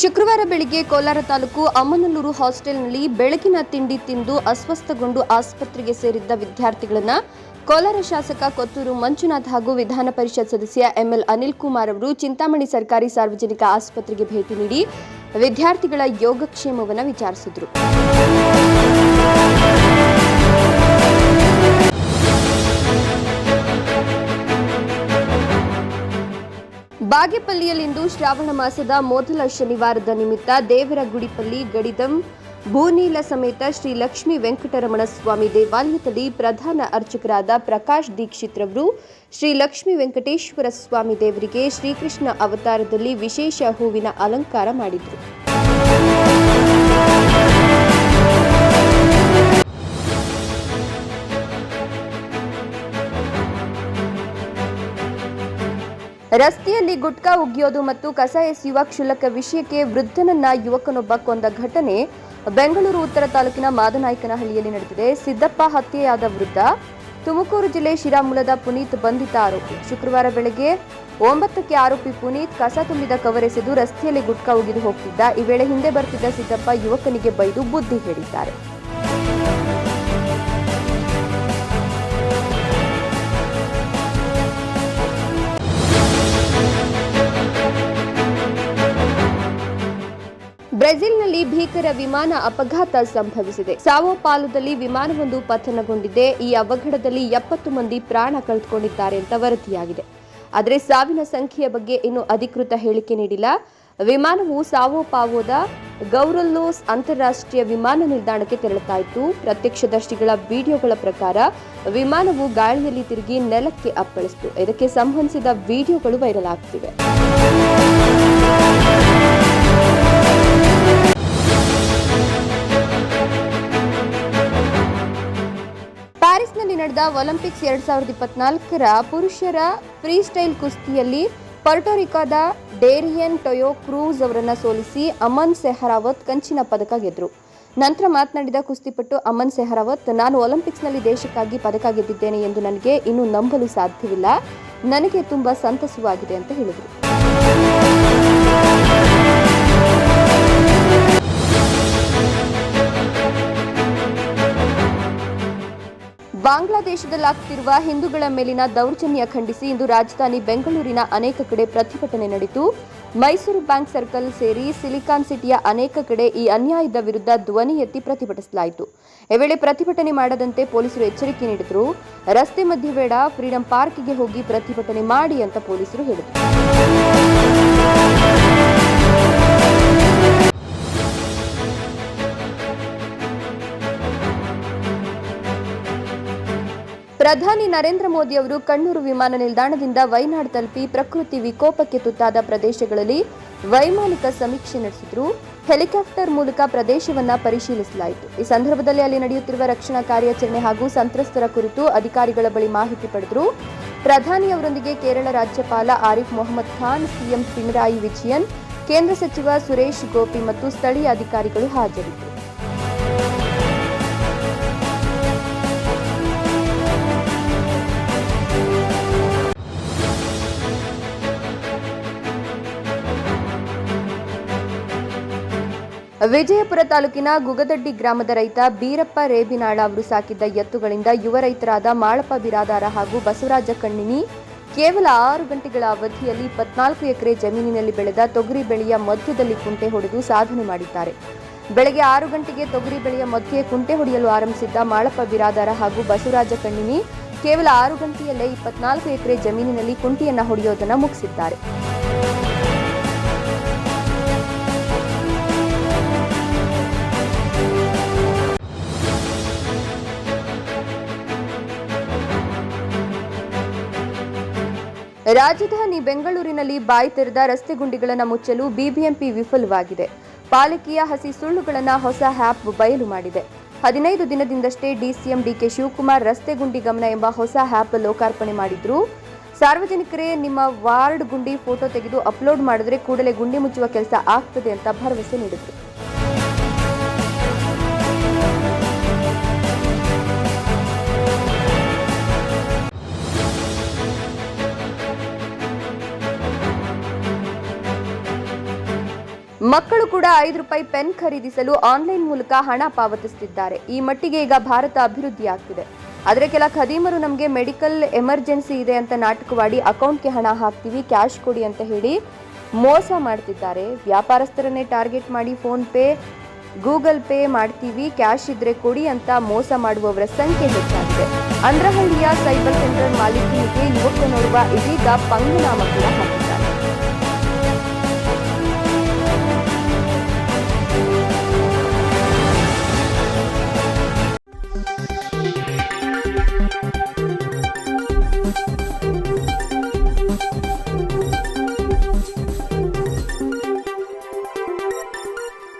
ಶುಕ್ರವಾರ ಬೆಳಿಗ್ಗೆ ಕೋಲಾರ ತಾಲೂಕು ಅಮ್ಮನಲ್ಲೂರು ಹಾಸ್ಟೆಲ್ನಲ್ಲಿ ಬೆಳಗಿನ ತಿಂಡಿ ತಿಂದು ಅಸ್ವಸ್ಥಗೊಂಡು ಆಸ್ಪತ್ರೆಗೆ ಸೇರಿದ್ದ ವಿದ್ಯಾರ್ಥಿಗಳನ್ನು ಕೋಲಾರ ಶಾಸಕ ಕೊತ್ತೂರು ಮಂಜುನಾಥ್ ಹಾಗೂ ವಿಧಾನ ಪರಿಷತ್ ಸದಸ್ಯ ಎಂಎಲ್ ಅನಿಲ್ ಕುಮಾರ್ ಅವರು ಚಿಂತಾಮಣಿ ಸರ್ಕಾರಿ ಸಾರ್ವಜನಿಕ ಆಸ್ಪತ್ರೆಗೆ ಭೇಟಿ ನೀಡಿ ವಿದ್ಯಾರ್ಥಿಗಳ ಯೋಗಕ್ಷೇಮವನ್ನು ವಿಚಾರಿಸಿದರು. ಬಾಗೇಪಲ್ಲಿಯಲ್ಲಿಂದು ಶ್ರಾವಣ ಮಾಸದ ಮೊದಲ ಶನಿವಾರದ ನಿಮಿತ್ತ ದೇವರ ಗುಡಿಪಲ್ಲಿ ಗಡಿದಂ, ಭೂನೀಲ ಸಮೇತ ಶ್ರೀ ಲಕ್ಷ್ಮೀ ವೆಂಕಟರಮಣ ಸ್ವಾಮಿ ದೇವಾಲಯದಲ್ಲಿ ಪ್ರಧಾನ ಅರ್ಚಕರಾದ ಪ್ರಕಾಶ್ ದೀಕ್ಷಿತ್ ರವರು, ಶ್ರೀ ಲಕ್ಷ್ಮೀ ವೆಂಕಟೇಶ್ವರ ಸ್ವಾಮಿ ದೇವರಿಗೆ ಶ್ರೀಕೃಷ್ಣ ಅವತಾರದಲ್ಲಿ ವಿಶೇಷ ಹೂವಿನ ಅಲಂಕಾರ ಮಾಡಿದರು. ರಸ್ತೆಯಲ್ಲಿ ಗುಟ್ಕಾ ಉಗಿಯೋದು ಮತ್ತು ಕಸ ಎಸೆಯುವ ಕ್ಷುಲ್ಲಕ ವಿಷಯಕ್ಕೆ ವೃದ್ಧನನ್ನ ಯುವಕನೊಬ್ಬ ಕೊಂದ ಘಟನೆ ಬೆಂಗಳೂರು ಉತ್ತರ ತಾಲೂಕಿನ ಮಾದನಾಯಕನಹಳ್ಳಿಯಲ್ಲಿ ನಡೆದಿದೆ. ಸಿದ್ದಪ್ಪ ಹತ್ಯೆಯಾದ ವೃದ್ಧ, ತುಮಕೂರು ಜಿಲ್ಲೆ ಶಿರಾಮೂಲದ ಪುನೀತ್ ಬಂಧಿತ ಆರೋಪಿ. ಶುಕ್ರವಾರ ಬೆಳಗ್ಗೆ ಒಂಬತ್ತಕ್ಕೆ ಆರೋಪಿ ಪುನೀತ್ ಕಸ ತುಂಬಿದ ಕವರೆಸೆದು ರಸ್ತೆಯಲ್ಲಿ ಗುಟ್ಕಾ ಉಗಿದು ಹೋಗ್ತಿದ್ದ. ಈ ವೇಳೆ ಹಿಂದೆ ಬರ್ತಿದ್ದ ಸಿದ್ದಪ್ಪ ಯುವಕನಿಗೆ ಬೈದು ಬುದ್ಧಿ ಹೇಳಿದ್ದಾರೆ. ಭೀಕರ ವಿಮಾನ ಅಪಘಾತ ಸಂಭವಿಸಿದೆ. ಸಾವೋ ಪಾಲುದಲ್ಲಿ ವಿಮಾನವೊಂದು ಪತನಗೊಂಡಿದೆ. ಈ ಅವಘಡದಲ್ಲಿ ಎಪ್ಪತ್ತು ಮಂದಿ ಪ್ರಾಣ ಕಳೆದುಕೊಂಡಿದ್ದಾರೆ ಅಂತ ವರದಿಯಾಗಿದೆ. ಆದರೆ ಸಾವಿನ ಸಂಖ್ಯೆಯ ಬಗ್ಗೆ ಇನ್ನೂ ಅಧಿಕೃತ ಹೇಳಿಕೆ ನೀಡಿಲ್ಲ. ವಿಮಾನವು ಸಾವೋ ಪಾವೋದ ಗೌರಲ್ಲೋಸ್ ಅಂತಾರಾಷ್ಟ್ರೀಯ ವಿಮಾನ ನಿಲ್ದಾಣಕ್ಕೆ ತೆರಳುತ್ತಾ ಇತ್ತು. ಪ್ರತ್ಯಕ್ಷದರ್ಶಿಗಳ ವಿಡಿಯೋಗಳ ಪ್ರಕಾರ ವಿಮಾನವು ಗಾಳಿಯಲ್ಲಿ ತಿರುಗಿ ನೆಲಕ್ಕೆ ಅಪ್ಪಳಿಸಿತು. ಇದಕ್ಕೆ ಸಂಬಂಧಿಸಿದ ವಿಡಿಯೋಗಳು ವೈರಲ್ ಆಗ್ತಿವೆ. ಒಲಿಂಪಿಕ್ಸ್ ಎರಡ್ ಸಾವಿರದ ಇಪ್ಪತ್ನಾಲ್ಕರ ಪುರುಷರ ಫ್ರೀಸ್ಟೈಲ್ ಕುಸ್ತಿಯಲ್ಲಿ ಪರ್ಟೋರಿಕಾದ ಡೇರಿಯನ್ ಟೊಯೋ ಕ್ರೂಸ್ ಅವರನ್ನು ಸೋಲಿಸಿ ಅಮನ್ ಸೆಹರಾವತ್ ಕಂಚಿನ ಪದಕ ಗೆದ್ದರು ನಂತರ ಮಾತನಾಡಿದ ಕುಸ್ತಿಪಟ್ಟು ಅಮನ್ ಸೆಹರಾವತ್, ನಾನು ಒಲಿಂಪಿಕ್ಸ್ನಲ್ಲಿ ದೇಶಕ್ಕಾಗಿ ಪದಕ ಗೆದ್ದಿದ್ದೇನೆ ಎಂದು ನನಗೆ ಇನ್ನೂ ನಂಬಲು ಸಾಧ್ಯವಿಲ್ಲ. ನನಗೆ ತುಂಬಾ ಸಂತಸವಾಗಿದೆ ಅಂತ ಹೇಳಿದರು. ಬಾಂಗ್ಲಾದೇಶದಲ್ಲಾಗ್ತಿರುವ ಹಿಂದೂಗಳ ಮೇಲಿನ ದೌರ್ಜನ್ಯ ಖಂಡಿಸಿ ಇಂದು ರಾಜಧಾನಿ ಬೆಂಗಳೂರಿನ ಅನೇಕ ಕಡೆ ಪ್ರತಿಭಟನೆ ನಡೆಯಿತು. ಮೈಸೂರು ಬ್ಯಾಂಕ್ ಸರ್ಕಲ್ ಸೇರಿ ಸಿಲಿಕಾನ್ ಸಿಟಿಯ ಅನೇಕ ಕಡೆ ಈ ಅನ್ಯಾಯದ ವಿರುದ್ಧ ಧ್ವನಿ ಎತ್ತಿ ಪ್ರತಿಭಟಿಸಲಾಯಿತು. ಈ ವೇಳೆ ಪ್ರತಿಭಟನೆ ಮಾಡದಂತೆ ಪೊಲೀಸರು ಎಚ್ಚರಿಕೆ ನೀಡಿದರು. ರಸ್ತೆ ಮಧ್ಯೆ ಬೇಡ, ಫ್ರೀಡಂ ಪಾರ್ಕ್ಗೆ ಹೋಗಿ ಪ್ರತಿಭಟನೆ ಮಾಡಿ ಅಂತ ಪೊಲೀಸರು ಹೇಳಿದರು. ಪ್ರಧಾನಿ ನರೇಂದ್ರ ಮೋದಿ ಅವರು ಕಣ್ಣೂರು ವಿಮಾನ ನಿಲ್ದಾಣದಿಂದ ವೈನಾಡ್ ತಲುಪಿ ಪ್ರಕೃತಿ ವಿಕೋಪಕ್ಕೆ ತುತ್ತಾದ ಪ್ರದೇಶಗಳಲ್ಲಿ ವೈಮಾನಿಕ ಸಮೀಕ್ಷೆ ನಡೆಸಿದ್ರು. ಹೆಲಿಕಾಪ್ಟರ್ ಮೂಲಕ ಪ್ರದೇಶವನ್ನ ಪರಿಶೀಲಿಸಲಾಯಿತು. ಈ ಸಂದರ್ಭದಲ್ಲಿ ಅಲ್ಲಿ ನಡೆಯುತ್ತಿರುವ ರಕ್ಷಣಾ ಕಾರ್ಯಾಚರಣೆ ಹಾಗೂ ಸಂತ್ರಸ್ತರ ಕುರಿತು ಅಧಿಕಾರಿಗಳ ಬಳಿ ಮಾಹಿತಿ ಪಡೆದರು. ಪ್ರಧಾನಿಯವರೊಂದಿಗೆ ಕೇರಳ ರಾಜ್ಯಪಾಲ ಆರಿಫ್ ಮೊಹಮ್ಮದ್ ಖಾನ್, ಸಿಎಂ ಪಿಣರಾಯಿ ವಿಜಯನ್, ಕೇಂದ್ರ ಸಚಿವ ಸುರೇಶ್ ಗೋಪಿ ಮತ್ತು ಸ್ಥಳೀಯ ಅಧಿಕಾರಿಗಳು ಹಾಜರಿದ್ದರು. ವಿಜಯಪುರ ತಾಲೂಕಿನ ಗುಗದಡ್ಡಿ ಗ್ರಾಮದ ರೈತ ಬೀರಪ್ಪ ರೇಬಿನಾಳ ಅವರು ಸಾಕಿದ್ದ ಎತ್ತುಗಳಿಂದ ಯುವ ರೈತರಾದ ಮಾಳಪ್ಪ ಬಿರಾದಾರ ಹಾಗೂ ಬಸವರಾಜ ಕಣ್ಣಿನಿ ಕೇವಲ ಆರು ಗಂಟೆಗಳ ಅವಧಿಯಲ್ಲಿ ಇಪ್ಪತ್ನಾಲ್ಕು ಎಕರೆ ಜಮೀನಿನಲ್ಲಿ ಬೆಳೆದ ತೊಗರಿ ಬೆಳೆಯ ಮಧ್ಯದಲ್ಲಿ ಕುಂಟೆ ಹೊಡೆದು ಸಾಧನೆ ಮಾಡಿದ್ದಾರೆ. ಬೆಳಗ್ಗೆ ಆರು ಗಂಟೆಗೆ ತೊಗರಿ ಬೆಳೆಯ ಮಧ್ಯೆ ಕುಂಟೆ ಹೊಡೆಯಲು ಆರಂಭಿಸಿದ್ದ ಮಾಳಪ್ಪ ಬಿರಾದಾರ ಹಾಗೂ ಬಸವರಾಜ ಕಣ್ಣಿನಿ ಕೇವಲ ಆರು ಗಂಟೆಯಲ್ಲೇ ಇಪ್ಪತ್ನಾಲ್ಕು ಎಕರೆ ಜಮೀನಿನಲ್ಲಿ ಕುಂಟೆಯನ್ನು ಹೊಡೆಯೋದನ್ನು ಮುಗಿಸಿದ್ದಾರೆ. ರಾಜಧಾನಿ ಬೆಂಗಳೂರಿನಲ್ಲಿ ಬಾಯಿ ತೆರೆದ ರಸ್ತೆ ಗುಂಡಿಗಳನ್ನು ಮುಚ್ಚಲು ಬಿಬಿಎಂಪಿ ವಿಫಲವಾಗಿದೆ. ಪಾಲಿಕೆಯ ಹಸಿ ಸುಳ್ಳುಗಳನ್ನು ಹೊಸ ಆ್ಯಪ್ ಬಯಲು ಮಾಡಿದೆ. ಹದಿನೈದು ದಿನದಿಂದಷ್ಟೇ ಡಿಸಿಎಂ ಡಿಕೆ ಶಿವಕುಮಾರ್ ರಸ್ತೆ ಗುಂಡಿ ಗಮನ ಎಂಬ ಹೊಸ ಆ್ಯಪ್ ಲೋಕಾರ್ಪಣೆ ಮಾಡಿದ್ರು. ಸಾರ್ವಜನಿಕರೇ ನಿಮ್ಮ ವಾರ್ಡ್ ಗುಂಡಿ ಫೋಟೋ ತೆಗೆದು ಅಪ್ಲೋಡ್ ಮಾಡಿದ್ರೆ ಕೂಡಲೇ ಗುಂಡಿ ಮುಚ್ಚುವ ಕೆಲಸ ಆಗ್ತದೆ ಅಂತ ಭರವಸೆ ನೀಡಿದ್ರು. ಕೂಡ ಐದು ರೂಪಾಯಿ ಪೆನ್ ಖರೀದಿಸಲು ಆನ್ಲೈನ್ ಮೂಲಕ ಹಣ ಪಾವತಿಸುತ್ತಿದ್ದಾರೆ. ಈ ಮಟ್ಟಿಗೆ ಈಗ ಭಾರತ ಅಭಿವೃದ್ಧಿ ಆಗ್ತಿದೆ. ಆದರೆ ಕೆಲ ಖದೀಮರು ನಮಗೆ ಮೆಡಿಕಲ್ ಎಮರ್ಜೆನ್ಸಿ ಇದೆ ಅಂತ ನಾಟಕವಾಡಿ ಅಕೌಂಟ್ಗೆ ಹಣ ಹಾಕ್ತೀವಿ, ಕ್ಯಾಶ್ ಕೊಡಿ ಅಂತ ಹೇಳಿ ಮೋಸ ಮಾಡ್ತಿದ್ದಾರೆ. ವ್ಯಾಪಾರಸ್ಥರನ್ನೇ ಟಾರ್ಗೆಟ್ ಮಾಡಿ ಫೋನ್ ಪೇ, ಗೂಗಲ್ ಪೇ ಮಾಡ್ತೀವಿ, ಕ್ಯಾಶ್ ಇದ್ರೆ ಕೊಡಿ ಅಂತ ಮೋಸ ಮಾಡುವವರ ಸಂಖ್ಯೆ ಹೆಚ್ಚಾಗಿದೆ. ಅಂದ್ರಹಳ್ಳಿಯ ಸೈಬರ್ ಸೆಂಟರ್ ಮಾಲೀಕನಿಗೆ ನೋಡುವ ಇದೀಗ ಪಂಗನಾಮ ಕೂಡ ಹಾಕಿದ್ದಾರೆ